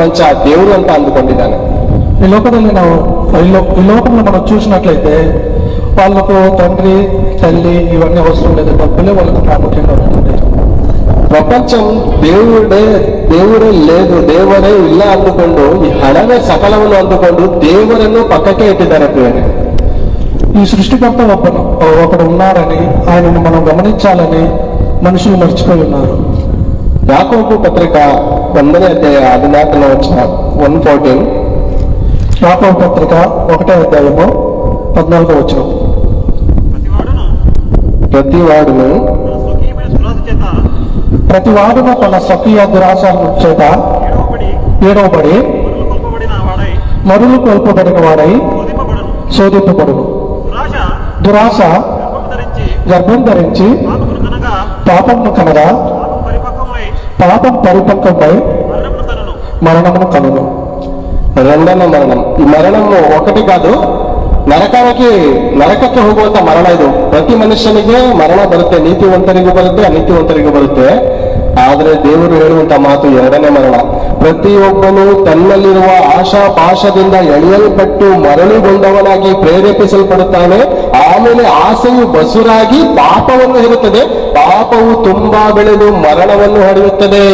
ప్రపంచ దేవుడు అంతా అందుకోండి దాన్ని. ఈ లోకంలో నేను ఈ లోకంలో మనం చూసినట్లయితే వాళ్ళకు తండ్రి తల్లి ఇవన్నీ అవసరం లేదు. డబ్బులే వాళ్ళకు ప్రాముఖ్యంగా ఉంటుంది ప్రపంచం దేవుడే దేవుడే లేదు. దేవుడే ಇಲ್ಲ అందుకోండు. ఈ ಹಣವೇ సకలములు అందుకోండు. దేవుడను పక్కకే ಇಟ್ಟಿದ್ದಾರೆ ಪ್ರಿಯರೇ ఈ సృష్టికర్త ఒకడు ఒకడు ఉన్నారని ఆయనను మనం గమనించాలని మనుషులు మర్చిపోయి ఉన్నారు. యాకోకు పత్రిక వందనే అధ్యాయ అధినేతలో వచ్చిన వన్ ఫోర్టీన్. పత్రిక ఒకటే అధ్యాయము పద్నాలుగో వచ్చిన ప్రతి వాడును ప్రతి వాడును తన స్వకీయ దురాశ చేత ఏడవబడి మరులు కోల్పోబడిన వాడై శోధింపబడు దురాశ గర్భం ధరించి పాపమును కనగా పాపం పరిపక్వమై మరణమును కలుగు రెండవ మరణం ఈ మరణము ఒకటి కాదు ನರಕಾನಕ್ಕೆ ನರಕಕ್ಕೆ ಹೋಗುವಂತ ಮರಣ ಇದು. ಪ್ರತಿ ಮನುಷ್ಯನಿಗೆ ಮರಣ ಬರುತ್ತೆ, ನೀತಿವಂತರಿಗೂ ಬರುತ್ತೆ, ಅನಿತಿವಂತರಿಗೂ ಬರುತ್ತೆ. ಆದರೆ ದೇವರು ಹೇಳುವಂತ ಮಾತು ಎರಡನೇ ಮರಣ. ಪ್ರತಿಯೊಬ್ಬನು ತನ್ನಲ್ಲಿರುವ ಆಶಾ ಪಾಶದಿಂದ ಎಳೆಯಲ್ಪಟ್ಟು ಮರಳುಗೊಂಡವನಾಗಿ ಪ್ರೇರೇಪಿಸಲ್ಪಡುತ್ತಾನೆ. ಆಮೇಲೆ ಆಸೆಯು ಬಸುರಾಗಿ ಪಾಪವನ್ನು ಇರುತ್ತದೆ ಪಾಪವು ತುಂಬಾ ಬೆಳೆದು ಮರಣವನ್ನು ಹೊಡೆಯುತ್ತದೆ